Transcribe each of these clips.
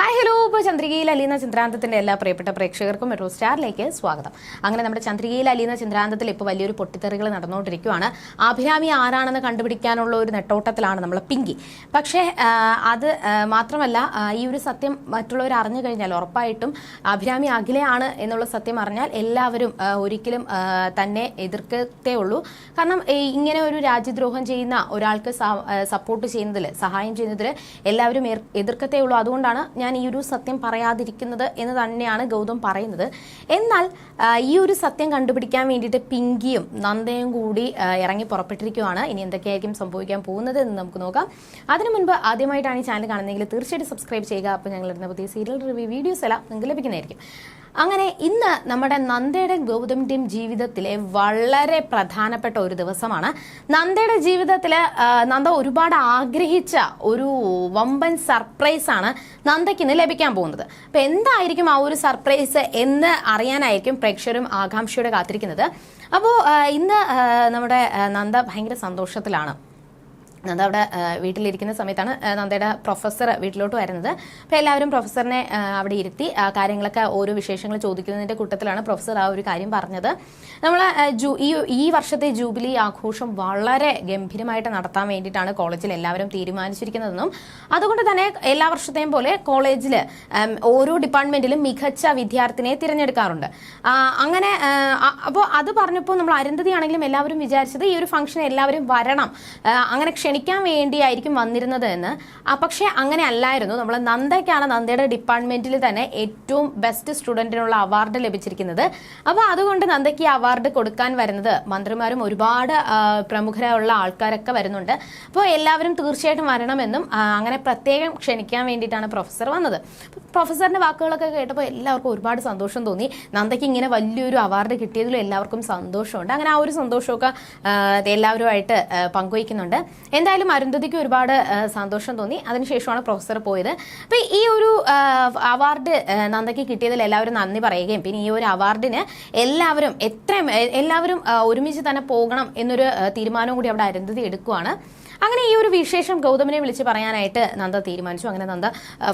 Hi hello ഇപ്പോൾ ചന്ദ്രികയിൽ അലീന ചന്ദ്രാന്തത്തിന്റെ എല്ലാ പ്രിയപ്പെട്ട പ്രേക്ഷകർക്കും മെട്രോ സ്റ്റാറിലേക്ക് സ്വാഗതം. അങ്ങനെ നമ്മുടെ ചന്ദ്രികയിൽ അലീന ചന്ദ്രാന്തത്തിൽ ഇപ്പോൾ വലിയൊരു പൊട്ടിത്തെറികൾ നടന്നുകൊണ്ടിരിക്കുകയാണ് അഭിരാമി ആരാണെന്ന് കണ്ടുപിടിക്കാനുള്ള ഒരു നെട്ടോട്ടത്തിലാണ് നമ്മൾ പിങ്കി. പക്ഷേ അത് മാത്രമല്ല ഈ ഒരു സത്യം മറ്റുള്ളവർ അറിഞ്ഞു കഴിഞ്ഞാൽ ഉറപ്പായിട്ടും അഭിരാമി അഖിലയാണ് എന്നുള്ള സത്യം അറിഞ്ഞാൽ എല്ലാവരും ഒരിക്കലും തന്നെ എതിർക്കത്തേ ഉള്ളൂ. കാരണം ഇങ്ങനെ ഒരു രാജ്യദ്രോഹം ചെയ്യുന്ന ഒരാൾക്ക് സപ്പോർട്ട് ചെയ്യുന്നതിൽ സഹായം ചെയ്യുന്നതിൽ എല്ലാവരും എതിർക്കത്തേ ഉള്ളൂ. അതുകൊണ്ടാണ് ഞാൻ ഈ ഒരു സത്യം പറയാതിരിക്കുന്നത് എന്ന് തന്നെയാണ് ഗൗതം പറയുന്നത്. എന്നാൽ ഈ ഒരു സത്യം കണ്ടുപിടിക്കാൻ വേണ്ടിയിട്ട് പിങ്കിയും നന്ദയും കൂടി ഇറങ്ങി പുറപ്പെട്ടിരിക്കുകയാണ് ഇനി എന്തൊക്കെയായിരിക്കും സംഭവിക്കാൻ പോകുന്നത് എന്ന് നമുക്ക് നോക്കാം. അതിനു മുൻപ് ആദ്യമായിട്ടാണ് ഈ ചാനൽ കാണുന്നതെങ്കിൽ തീർച്ചയായിട്ടും സബ്സ്ക്രൈബ് ചെയ്യുക. അപ്പോൾ ഞങ്ങൾ ഇടുന്ന പുതിയ സീരിയൽ റിവ്യൂ വീഡിയോസ് എല്ലാം നിങ്ങൾക്ക് ലഭിക്കുന്നതായിരിക്കും. അങ്ങനെ ഇന്ന് നമ്മുടെ നന്ദയുടെ ഗൗതമിന്റെയും ജീവിതത്തിലെ വളരെ പ്രധാനപ്പെട്ട ഒരു ദിവസമാണ്. നന്ദയുടെ ജീവിതത്തിൽ നന്ദ ഒരുപാട് ആഗ്രഹിച്ച ഒരു വമ്പൻ സർപ്രൈസ് ആണ് നന്ദയ്ക്ക് ഇന്ന് ലഭിക്കാൻ പോകുന്നത്. അപ്പം എന്തായിരിക്കും ആ ഒരു സർപ്രൈസ് എന്ന് അറിയാനായിരിക്കും പ്രേക്ഷകരും ആകാംക്ഷയോടെ കാത്തിരിക്കുന്നത്. അപ്പോൾ ഇന്ന് നമ്മുടെ നന്ദ ഭയങ്കര സന്തോഷത്തിലാണ്. നന്ദ അവിടെ വീട്ടിലിരിക്കുന്ന സമയത്താണ് നന്ദയുടെ പ്രൊഫസർ വീട്ടിലോട്ട് വരുന്നത്. അപ്പോൾ എല്ലാവരും പ്രൊഫസറിനെ അവിടെ ഇരുത്തി കാര്യങ്ങളൊക്കെ ഓരോ വിശേഷങ്ങൾ ചോദിക്കുന്നതിന്റെ കൂട്ടത്തിലാണ് പ്രൊഫസർ ആ ഒരു കാര്യം പറഞ്ഞത്. നമ്മൾ ഈ ഈ വർഷത്തെ ജൂബിലി ആഘോഷം വളരെ ഗംഭീരമായിട്ട് നടത്താൻ വേണ്ടിയിട്ടാണ് കോളേജിൽ എല്ലാവരും തീരുമാനിച്ചിരിക്കുന്നതെന്നും അതുകൊണ്ട് തന്നെ എല്ലാ വർഷത്തെയും പോലെ കോളേജിൽ ഓരോ ഡിപ്പാർട്ട്മെന്റിലും മികച്ച വിദ്യാർത്ഥിനെ തിരഞ്ഞെടുക്കാറുണ്ട്. അങ്ങനെ അപ്പോൾ അത് പറഞ്ഞപ്പോൾ നമ്മൾ അരുന്ധതി ആണെങ്കിലും എല്ലാവരും വിചാരിച്ചത് ഈ ഒരു ഫംഗ്ഷൻ എല്ലാവരും വരണം. അങ്ങനെ ക്ഷണിക്കാൻ വേണ്ടിയായിരിക്കും വന്നിരുന്നത് എന്ന്. പക്ഷേ അങ്ങനെ അല്ലായിരുന്നു. നമ്മൾ നന്ദയ്ക്കാണ് നന്ദയുടെ ഡിപ്പാർട്ട്മെന്റിൽ തന്നെ ഏറ്റവും ബെസ്റ്റ് സ്റ്റുഡന്റിനുള്ള അവാർഡ് ലഭിച്ചിരിക്കുന്നത്. അപ്പോൾ അതുകൊണ്ട് നന്ദയ്ക്ക് ഈ അവാർഡ് കൊടുക്കാൻ വരുന്നത് മന്ത്രിമാരും ഒരുപാട് പ്രമുഖരായുള്ള ആൾക്കാരൊക്കെ വരുന്നുണ്ട്. അപ്പോൾ എല്ലാവരും തീർച്ചയായിട്ടും വരണമെന്നും അങ്ങനെ പ്രത്യേകം ക്ഷണിക്കാൻ വേണ്ടിയിട്ടാണ് പ്രൊഫസർ വന്നത്. പ്രൊഫസറിന്റെ വാക്കുകളൊക്കെ കേട്ടപ്പോൾ എല്ലാവർക്കും ഒരുപാട് സന്തോഷം തോന്നി. നന്ദയ്ക്ക് ഇങ്ങനെ വലിയൊരു അവാർഡ് കിട്ടിയതിലും എല്ലാവർക്കും സന്തോഷമുണ്ട്. അങ്ങനെ ആ ഒരു സന്തോഷമൊക്കെ എല്ലാവരുമായിട്ട് പങ്കുവയ്ക്കുന്നുണ്ട്. എന്തായാലും അരുന്ധതിക്ക് ഒരുപാട് സന്തോഷം തോന്നി. അതിനുശേഷമാണ് പ്രൊഫസർ പോയത്. അപ്പൊ ഈ ഒരു അവാർഡ് നന്ദക്ക് കിട്ടിയതിൽ എല്ലാവരും നന്ദി പറയുകയും പിന്നെ ഈ ഒരു അവാർഡിന് എല്ലാവരും എത്രയും എല്ലാവരും ഒരുമിച്ച് തന്നെ പോകണം എന്നൊരു തീരുമാനം കൂടി അവിടെ അരുന്ധതി എടുക്കുവാണ്. അങ്ങനെ ഈ ഒരു വിശേഷം ഗൗതമിനെ വിളിച്ച് പറയാനായിട്ട് നന്ദ തീരുമാനിച്ചു. അങ്ങനെ നന്ദ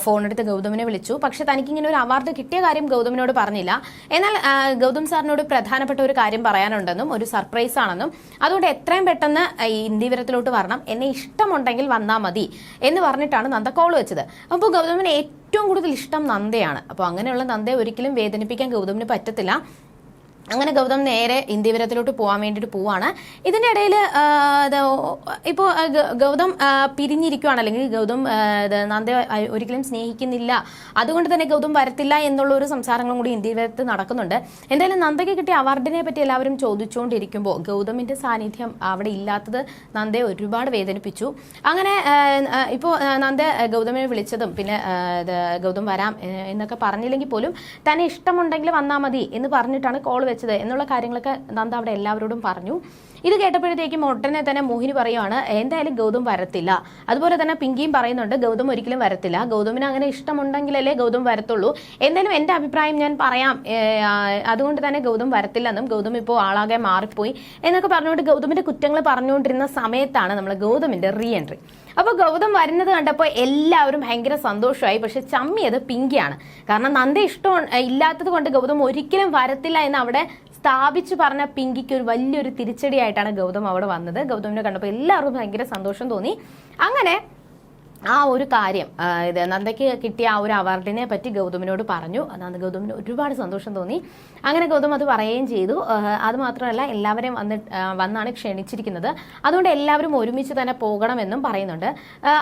ഫോണെടുത്ത് ഗൗതമിനെ വിളിച്ചു. പക്ഷെ തനിക്ക് ഇങ്ങനെ ഒരു അവാർഡ് കിട്ടിയ കാര്യം ഗൗതമിനോട് പറഞ്ഞില്ല. എന്നാൽ ഗൗതം സാറിനോട് പ്രധാനപ്പെട്ട ഒരു കാര്യം പറയാനുണ്ടെന്നും ഒരു സർപ്രൈസ് ആണെന്നും അതുകൊണ്ട് എത്രയും പെട്ടെന്ന് ഈ ഇന്ത്യവരത്തിലോട്ട് വരണം. എന്നെ ഇഷ്ടമുണ്ടെങ്കിൽ വന്നാൽ മതി എന്ന് പറഞ്ഞിട്ടാണ് നന്ദ കോൾ വെച്ചത്. അപ്പോൾ ഗൗതമിന് ഏറ്റവും കൂടുതൽ ഇഷ്ടം നന്ദയാണ്. അപ്പോൾ അങ്ങനെയുള്ള നന്ദയെ ഒരിക്കലും വേദനിപ്പിക്കാൻ ഗൗതമിന് പറ്റത്തില്ല. അങ്ങനെ ഗൗതം നേരെ ഇന്ത്യവരത്തിലോട്ട് പോകാൻ വേണ്ടിയിട്ട് പോവാണ്. ഇതിന്റെ ഇടയിൽ ഇപ്പോൾ ഗൗതം പിരിഞ്ഞിരിക്കുകയാണ് അല്ലെങ്കിൽ ഗൗതം നന്ദ ഒരിക്കലും സ്നേഹിക്കുന്നില്ല. അതുകൊണ്ട് തന്നെ ഗൗതം വരത്തില്ല എന്നുള്ള ഒരു സംസാരങ്ങളും കൂടി ഇന്ത്യവരത്ത് നടക്കുന്നുണ്ട്. എന്തായാലും നന്ദയ്ക്ക് കിട്ടിയ അവാർഡിനെ പറ്റി എല്ലാവരും ചോദിച്ചുകൊണ്ടിരിക്കുമ്പോൾ ഗൗതമിന്റെ സാന്നിധ്യം അവിടെ ഇല്ലാത്തത് നന്ദയെ ഒരുപാട് വേദനിപ്പിച്ചു. അങ്ങനെ ഇപ്പോൾ നന്ദ ഗൗതമിനെ വിളിച്ചതും പിന്നെ ഗൗതം വരാം എന്നൊക്കെ പറഞ്ഞില്ലെങ്കിൽ പോലും തന്നെ ഇഷ്ടമുണ്ടെങ്കിൽ വന്നാൽ മതി എന്ന് പറഞ്ഞിട്ടാണ് കോൾ എന്നുള്ള കാര്യങ്ങളൊക്കെ നന്ദ അവിടെ എല്ലാവരോടും പറഞ്ഞു. ഇത് കേട്ടപ്പോഴത്തേക്കും ഉടനെ തന്നെ മോഹിനി പറയുവാണ് എന്തായാലും ഗൗതം വരത്തില്ല. അതുപോലെ തന്നെ പിങ്കിയും പറയുന്നുണ്ട് ഗൗതം ഒരിക്കലും വരത്തില്ല. ഗൗതമിന് അങ്ങനെ ഇഷ്ടമുണ്ടെങ്കിലല്ലേ ഗൗതം വരത്തുള്ളൂ. എന്തായാലും എന്റെ അഭിപ്രായം ഞാൻ പറയാം അതുകൊണ്ട് തന്നെ ഗൗതം വരത്തില്ലെന്നും ഗൗതം ഇപ്പോൾ ആളാകെ മാറിപ്പോയി എന്നൊക്കെ പറഞ്ഞുകൊണ്ട് ഗൗതമിന്റെ കുറ്റങ്ങൾ പറഞ്ഞുകൊണ്ടിരുന്ന സമയത്താണ് നമ്മൾ ഗൗതമിന്റെ റീ എൻട്രി അപ്പോൾ ഗൗതം വരുന്നത് കണ്ടപ്പോൾ എല്ലാവരും ഭയങ്കര സന്തോഷമായി പക്ഷെ ചമ്മിയത് പിങ്കിയാണ്. കാരണം നന്ദി ഇഷ്ടം ഇല്ലാത്തത് കൊണ്ട് ഗൗതം ഒരിക്കലും വരത്തില്ല എന്ന് അവിടെ സ്ഥാപിച്ചു പറഞ്ഞ പിങ്കിക്ക് ഒരു വലിയൊരു തിരിച്ചടിയായിട്ടാണ് ഗൗതം അവിടെ വന്നത്. ഗൗതമിനെ കണ്ടപ്പോൾ എല്ലാവർക്കും ഭയങ്കര സന്തോഷം തോന്നി. അങ്ങനെ ആ ഒരു കാര്യം ഇത് നന്ദയ്ക്ക് കിട്ടിയ ആ ഒരു അവാർഡിനെ പറ്റി ഗൗതമിനോട് പറഞ്ഞു. നന്ദ ഗൗതമിന് ഒരുപാട് സന്തോഷം തോന്നി. അങ്ങനെ ഗൗതം അത് പറയുകയും ചെയ്തു. അതുമാത്രമല്ല അത് മാത്രമല്ല എല്ലാവരെയും വന്ന് വന്നാണ് ക്ഷണിച്ചിരിക്കുന്നത്. അതുകൊണ്ട് എല്ലാവരും ഒരുമിച്ച് തന്നെ പോകണമെന്നും പറയുന്നുണ്ട്.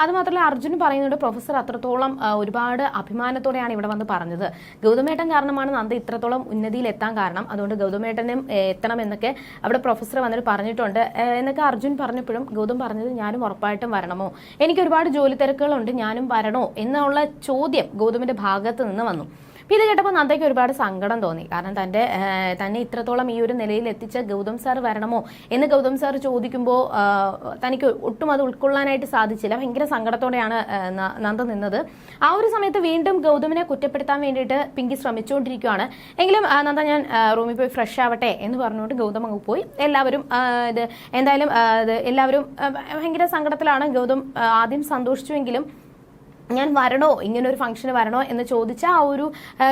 അതുമാത്രമല്ല അർജുൻ പറയുന്നുണ്ട് പ്രൊഫസർ അത്രത്തോളം ഒരുപാട് അഭിമാനത്തോടെയാണ് ഇവിടെ വന്ന് പറഞ്ഞത്. ഗൗതമേട്ടൻ കാരണമാണ് നന്ദ ഇത്രത്തോളം ഉന്നതിയിൽ എത്താൻ കാരണം. അതുകൊണ്ട് ഗൗതമേട്ടനും എത്തണം എന്നൊക്കെ അവിടെ പ്രൊഫസർ വന്നിട്ട് പറഞ്ഞിട്ടുണ്ട്. എന്നൊക്കെ അർജുൻ പറഞ്ഞപ്പോഴും ഗൗതം പറഞ്ഞത് ഞാനും ഉറപ്പായിട്ടും വരണമോ? എനിക്ക് ഒരുപാട് ജോലി തിരക്കുകളുണ്ട്. ഞാനും വരണോ? എന്നുള്ള ചോദ്യം ഗൗതമിന്റെ ഭാഗത്ത് നിന്ന് വന്നു. അപ്പോൾ ഇത് കേട്ടപ്പോൾ നന്ദയ്ക്ക് ഒരുപാട് സങ്കടം തോന്നി. കാരണം തന്റെ തന്നെ ഇത്രത്തോളം ഈ ഒരു നിലയിൽ എത്തിച്ച ഗൗതം സാർ വരണമോ എന്ന് ഗൗതം സാർ ചോദിക്കുമ്പോൾ തനിക്ക് ഒട്ടും അത് ഉൾക്കൊള്ളാനായിട്ട് സാധിച്ചില്ല. ഭയങ്കര സങ്കടത്തോടെയാണ് നന്ദ നിന്നത്. ആ ഒരു സമയത്ത് വീണ്ടും ഗൗതമിനെ കുറ്റപ്പെടുത്താൻ വേണ്ടിയിട്ട് പിങ്കി ശ്രമിച്ചുകൊണ്ടിരിക്കുകയാണ് എങ്കിലും നന്ദ ഞാൻ റൂമിൽ പോയി ഫ്രഷ് ആവട്ടെ എന്ന് പറഞ്ഞുകൊണ്ട് ഗൗതം അങ്ങ് പോയി. എല്ലാവരും ഇത് എന്തായാലും എല്ലാവരും ഭയങ്കര സങ്കടത്തിലാണ് ഗൗതം ആദ്യം സന്തോഷിച്ചുവെങ്കിലും ഞാൻ വരണോ? ഇങ്ങനെ ഒരു ഫംഗ്ഷന് വരണോ? എന്ന് ചോദിച്ച ആ ഒരു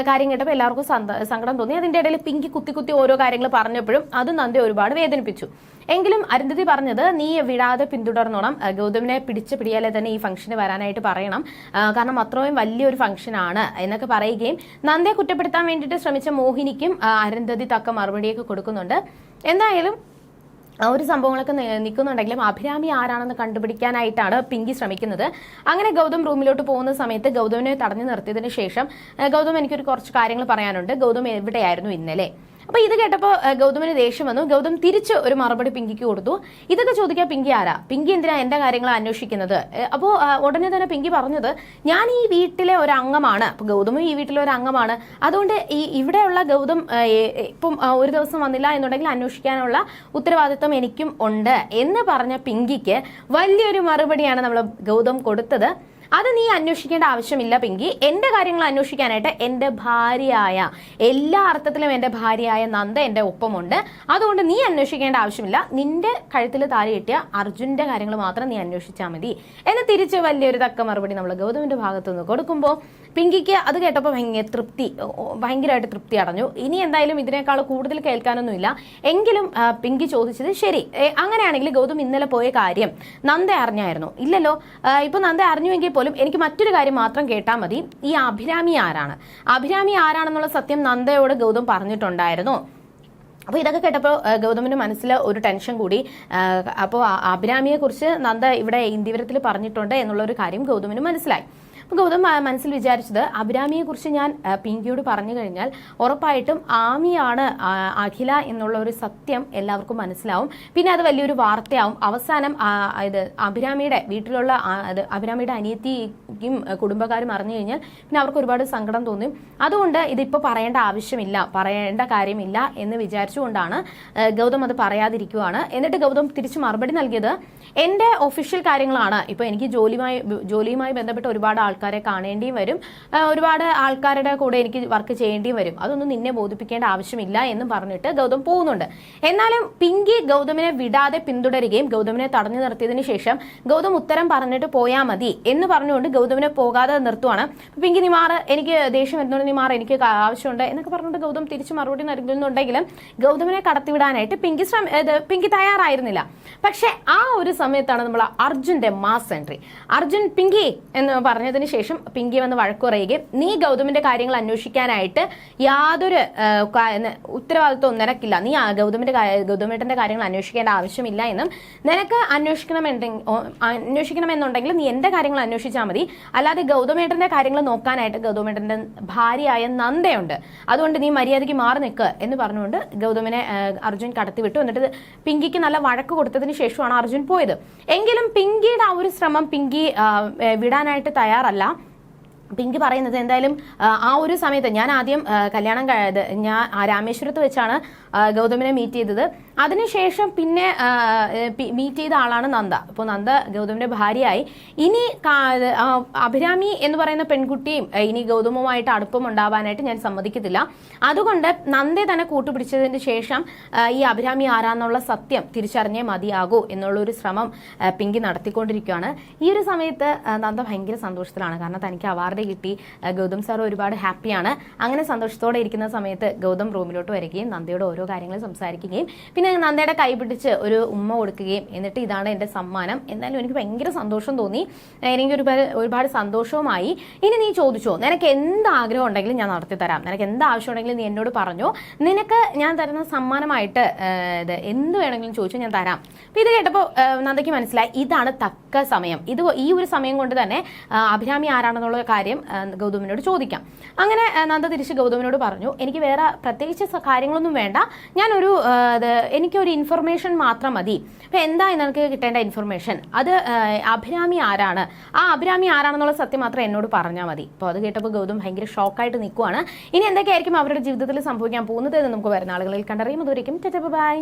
കാര്യം കേട്ടപ്പോൾ എല്ലാവർക്കും സങ്കടം തോന്നി. അതിന്റെ ഇടയിൽ പിങ്കി കുത്തി കുത്തി ഓരോ കാര്യങ്ങൾ പറഞ്ഞപ്പോഴും അത് നന്ദി ഒരുപാട് വേദനിപ്പിച്ചു. എങ്കിലും അരുന്ധതി പറഞ്ഞത് നീ വിടാതെ പിന്തുടർന്നോണം. ഗൗതമിനെ പിടിച്ച് പിടിയാലെ തന്നെ ഈ ഫംഗ്ഷന് വരാനായിട്ട് പറയണം. കാരണം അത്രയും വലിയൊരു ഫംഗ്ഷനാണ് എന്നൊക്കെ പറയുകയും നന്ദയെ കുറ്റപ്പെടുത്താൻ വേണ്ടിയിട്ട് ശ്രമിച്ച മോഹിനിക്കും അരുന്ധതി തക്ക മറുപടിയൊക്കെ കൊടുക്കുന്നുണ്ട്. എന്തായാലും ആ ഒരു സംഭവങ്ങളൊക്കെ നിൽക്കുന്നുണ്ടെങ്കിലും അഭിരാമി ആരാണെന്ന് കണ്ടുപിടിക്കാനായിട്ടാണ് പിങ്കി ശ്രമിക്കുന്നത്. അങ്ങനെ ഗൗതം റൂമിലോട്ട് പോകുന്ന സമയത്ത് ഗൗതമിനെ തടഞ്ഞു നിർത്തിയതിനു ശേഷം ഗൗതം എനിക്കൊരു കുറച്ച് കാര്യങ്ങൾ പറയാനുണ്ട്. ഗൗതം എവിടെയായിരുന്നു ഇന്നലെ? അപ്പൊ ഇത് കേട്ടപ്പോൾ ഗൗതമിന് ദേഷ്യം വന്നു. ഗൗതം തിരിച്ച് ഒരു മറുപടി പിങ്കിക്ക് കൊടുത്തു. ഇതൊക്കെ ചോദിക്കാൻ പിങ്കി ആരാ? പിങ്കി എന്തിനാ എന്റെ കാര്യങ്ങൾ അന്വേഷിക്കുന്നത്? അപ്പോൾ ഉടനെ തന്നെ പിങ്കി പറഞ്ഞത് ഞാൻ ഈ വീട്ടിലെ ഒരു അംഗമാണ് അപ്പൊ ഗൗതമും ഈ വീട്ടിലെ ഒരു അംഗമാണ് അതുകൊണ്ട് ഈ ഇവിടെയുള്ള ഗൗതം ഇപ്പം ഒരു ദിവസം വന്നില്ല എന്നുണ്ടെങ്കിൽ അന്വേഷിക്കാനുള്ള ഉത്തരവാദിത്വം എനിക്കും ഉണ്ട്. എന്ന് പറഞ്ഞ പിങ്കിക്ക് വലിയൊരു മറുപടിയാണ് നമ്മൾ ഗൗതം കൊടുത്തത്. അത് നീ അന്വേഷിക്കേണ്ട ആവശ്യമില്ല പിങ്കി. എന്റെ കാര്യങ്ങൾ അന്വേഷിക്കാനായിട്ട് എന്റെ ഭാര്യയായ എല്ലാ അർത്ഥത്തിലും എന്റെ ഭാര്യയായ നന്ദ എന്റെ ഒപ്പമുണ്ട്. അതുകൊണ്ട് നീ അന്വേഷിക്കേണ്ട ആവശ്യമില്ല. നിന്റെ കഴുത്തിൽ താലി കിട്ടിയ അർജുന്റെ കാര്യങ്ങൾ മാത്രം നീ അന്വേഷിച്ചാൽ മതി. എന്ന് തിരിച്ച് വലിയൊരു തക്ക മറുപടി നമ്മൾ ഗൗതമിന്റെ ഭാഗത്തുനിന്ന് കൊടുക്കുമ്പോൾ പിങ്കിക്ക് അത് കേട്ടപ്പോൾ ഭയങ്കര തൃപ്തി ഭയങ്കരമായിട്ട് തൃപ്തി അടഞ്ഞു. ഇനി എന്തായാലും ഇതിനേക്കാൾ കൂടുതൽ കേൾക്കാനൊന്നുമില്ല. എങ്കിലും പിങ്കി ചോദിച്ചത് ശരി അങ്ങനെയാണെങ്കിൽ ഗൗതം ഇന്നലെ പോയ കാര്യം നന്ദ അറിഞ്ഞായിരുന്നു. ഇല്ലല്ലോ ഇപ്പൊ നന്ദ അറിഞ്ഞുവെങ്കിൽ പോലും എനിക്ക് മറ്റൊരു കാര്യം മാത്രം കേട്ടാൽ മതി. ഈ അഭിരാമി ആരാണ്? അഭിരാമി ആരാണെന്നുള്ള സത്യം നന്ദയോട് ഗൗതം പറഞ്ഞിട്ടുണ്ടായിരുന്നു. അപ്പോൾ ഇതൊക്കെ കേട്ടപ്പോൾ ഗൗതമിന്റെ മനസ്സിൽ ഒരു ടെൻഷൻ കൂടി. അപ്പോൾ അഭിരാമിയെ കുറിച്ച് നന്ദ ഇവിടെ ഇന്ദിവരത്തിൽ പറഞ്ഞിട്ടുണ്ട് എന്നുള്ള ഒരു കാര്യം ഗൗതമിന് മനസ്സിലായി. ഗൗതം മനസ്സിൽ വിചാരിച്ചത് അഭിരാമിയെ കുറിച്ച് ഞാൻ പിങ്കിയോട് പറഞ്ഞു കഴിഞ്ഞാൽ ഉറപ്പായിട്ടും ആമിയാണ് അഖില എന്നുള്ള ഒരു സത്യം എല്ലാവർക്കും മനസ്സിലാവും. പിന്നെ അത് വലിയൊരു വാർത്തയാവും. അവസാനം ഇത് അഭിരാമിയുടെ വീട്ടിലുള്ള അഭിരാമിയുടെ അനിയത്തിക്കും കുടുംബക്കാരും അറിഞ്ഞു കഴിഞ്ഞാൽ പിന്നെ അവർക്ക് ഒരുപാട് സങ്കടം തോന്നി. അതുകൊണ്ട് ഇതിപ്പോൾ പറയേണ്ട ആവശ്യമില്ല പറയേണ്ട കാര്യമില്ല എന്ന് വിചാരിച്ചുകൊണ്ടാണ് ഗൗതം അത് പറയാതിരിക്കുവാണ്. എന്നിട്ട് ഗൗതം തിരിച്ച് മറുപടി നൽകിയത് എന്റെ ഒഫീഷ്യൽ കാര്യങ്ങളാണ്. ഇപ്പോൾ എനിക്ക് ജോലിയുമായി ജോലിയുമായി ബന്ധപ്പെട്ട് ഒരുപാട് ആൾക്കാരെ കാണേണ്ടിയും വരും. ഒരുപാട് ആൾക്കാരുടെ കൂടെ എനിക്ക് വർക്ക് ചെയ്യേണ്ടിയും വരും. അതൊന്നും നിന്നെ ബോധിപ്പിക്കേണ്ട ആവശ്യമില്ല എന്നും പറഞ്ഞിട്ട് ഗൗതം പോകുന്നുണ്ട്. എന്നാലും പിങ്കി ഗൗതമിനെ വിടാതെ പിന്തുടരുകയും ഗൗതമിനെ തടഞ്ഞു നിർത്തിയതിന് ശേഷം ഗൗതം ഉത്തരം പറഞ്ഞിട്ട് പോയാൽ മതി എന്ന് പറഞ്ഞുകൊണ്ട് ഗൗതമിനെ പോകാതെ നിർത്തുവാണ്. പിങ്കി നിമാർ എനിക്ക് ദേഷ്യം വരുന്നുണ്ട് നിമാർ എനിക്ക് ആവശ്യമുണ്ട് എന്നൊക്കെ പറഞ്ഞുകൊണ്ട് ഗൗതം തിരിച്ചു മറുപടി നൽകുന്നുണ്ടെങ്കിലും ഗൗതമിനെ കടത്തിവിടാനായിട്ട് പിങ്കി ശ്രമ പിങ്കി തയ്യാറായിരുന്നില്ല. പക്ഷെ ആ ഒരു സമയത്താണ് നമ്മൾ അർജുന്റെ മാസ് എൻട്രി അർജുൻ പിങ്കി എന്ന് പറഞ്ഞതിന് ശേഷം പിങ്കി വന്ന് വഴക്കു പറയുകയും നീ ഗൗതമിന്റെ കാര്യങ്ങൾ അന്വേഷിക്കാനായിട്ട് യാതൊരു ഉത്തരവാദിത്വം നിനക്കില്ല നീ ഗൗതമിന്റെ ഗൗതമേട്ടന്റെ കാര്യങ്ങൾ അന്വേഷിക്കേണ്ട ആവശ്യമില്ല എന്നും നിനക്ക് അന്വേഷിക്കണമെന്നുണ്ടെങ്കിൽ അന്വേഷിക്കണമെന്നുണ്ടെങ്കിൽ നീ എന്റെ കാര്യങ്ങൾ അന്വേഷിച്ചാൽ മതി. അല്ലാതെ ഗൗതമേട്ടന്റെ കാര്യങ്ങൾ നോക്കാനായിട്ട് ഗൗതമേട്ടന്റെ ഭാര്യയായ നന്ദയുണ്ട്. അതുകൊണ്ട് നീ മര്യാദയ്ക്ക് മാറി നിൽക്ക് എന്ന് പറഞ്ഞുകൊണ്ട് ഗൗതമിനെ അർജുൻ കടത്തിവിട്ടു. എന്നിട്ട് പിങ്കിക്ക് നല്ല വഴക്ക് കൊടുത്തതിന് ശേഷമാണ് അർജുൻ പോയത്. എങ്കിലും പിങ്കിയുടെ ആ ഒരു ശ്രമം പിങ്കി വിടാനായിട്ട് തയ്യാറല്ല. మళ్ళీ പിങ്കി പറയുന്നത് എന്തായാലും ആ, ഒരു സമയത്ത് ഞാൻ ആദ്യം കല്യാണം കഴിയത് ഞാൻ രാമേശ്വരത്ത് വെച്ചാണ് ഗൗതമിനെ മീറ്റ് ചെയ്തത്. അതിനുശേഷം പിന്നെ മീറ്റ് ചെയ്ത ആളാണ് നന്ദ. ഇപ്പോൾ നന്ദ ഗൗതമിന്റെ ഭാര്യയായി. ഇനി അഭിരാമി എന്ന് പറയുന്ന പെൺകുട്ടിയും ഇനി ഗൗതമുമായിട്ട് അടുപ്പം ഉണ്ടാവാനായിട്ട് ഞാൻ സമ്മതിക്കത്തില്ല. അതുകൊണ്ട് നന്ദയെ തന്നെ കൂട്ടുപിടിച്ചതിന് ശേഷം ഈ അഭിരാമി ആരാന്നുള്ള സത്യം തിരിച്ചറിഞ്ഞേ മതിയാകൂ എന്നുള്ള ഒരു ശ്രമം പിങ്കി നടത്തിക്കൊണ്ടിരിക്കുകയാണ്. ഈ ഒരു സമയത്ത് നന്ദ ഭയങ്കര സന്തോഷത്തിലാണ്. കാരണം തനിക്ക് അവാർഡ് കിട്ടി. ഗൗതം സാർ ഒരുപാട് ഹാപ്പിയാണ്. അങ്ങനെ സന്തോഷത്തോടെ ഇരിക്കുന്ന സമയത്ത് ഗൗതം റൂമിലോട്ട് വരികയും നന്ദിയോട് ഓരോ കാര്യങ്ങൾ സംസാരിക്കുകയും പിന്നെ നന്ദയുടെ കൈ പിടിച്ച് ഒരു ഉമ്മ കൊടുക്കുകയും എന്നിട്ട് ഇതാണ് എന്റെ സമ്മാനം. എന്തായാലും എനിക്ക് ഭയങ്കര സന്തോഷം തോന്നി. എനിക്ക് ഒരുപാട് ഒരുപാട് സന്തോഷവുമായി. ഇനി നീ ചോദിച്ചോ നിനക്ക് എന്ത് ആഗ്രഹം ഉണ്ടെങ്കിലും ഞാൻ നടത്തി തരാം. നിനക്ക് എന്ത് ആവശ്യം ഉണ്ടെങ്കിലും നീ എന്നോട് പറഞ്ഞു. നിനക്ക് ഞാൻ തരുന്ന സമ്മാനമായിട്ട് ഇത് എന്ത് വേണമെങ്കിലും ചോദിച്ചോ ഞാൻ തരാം. അപ്പൊ ഇത് കേട്ടപ്പോൾ നന്ദയ്ക്ക് മനസ്സിലായി. ഇതാണ് തക്ക സമയം. ഇത് ഈ ഒരു സമയം കൊണ്ട് തന്നെ അഭിരാമി ആരാണെന്നുള്ള കാര്യം ഗൗതമിനോട് ചോദിക്കാം. അങ്ങനെ നന്ദ തിരിച്ച് ഗൗതമിനോട് പറഞ്ഞു എനിക്ക് വേറെ പ്രത്യേകിച്ച് കാര്യങ്ങളൊന്നും വേണ്ട. ഞാനൊരു എനിക്കൊരു ഇൻഫർമേഷൻ മാത്രം മതി. അപ്പൊ എന്താ നിനക്ക് കിട്ടേണ്ട ഇൻഫർമേഷൻ അത് അഭിരാമി ആരാണ്? ആ അഭിരാമി ആരാണെന്നുള്ള സത്യം മാത്രം എന്നോട് പറഞ്ഞാൽ മതി. അപ്പോൾ അത് കേട്ടപ്പോൾ ഗൗതം ഭയങ്കര ഷോക്കായിട്ട് നിൽക്കുവാണ് ഇനി എന്തൊക്കെയായിരിക്കും അവരുടെ ജീവിതത്തിൽ സംഭവിക്കാൻ പോകുന്നത് എന്ന് നമുക്ക് വരുന്ന ആളുകളിൽ കണ്ടറിയും. അതുവരേക്കും ബൈ.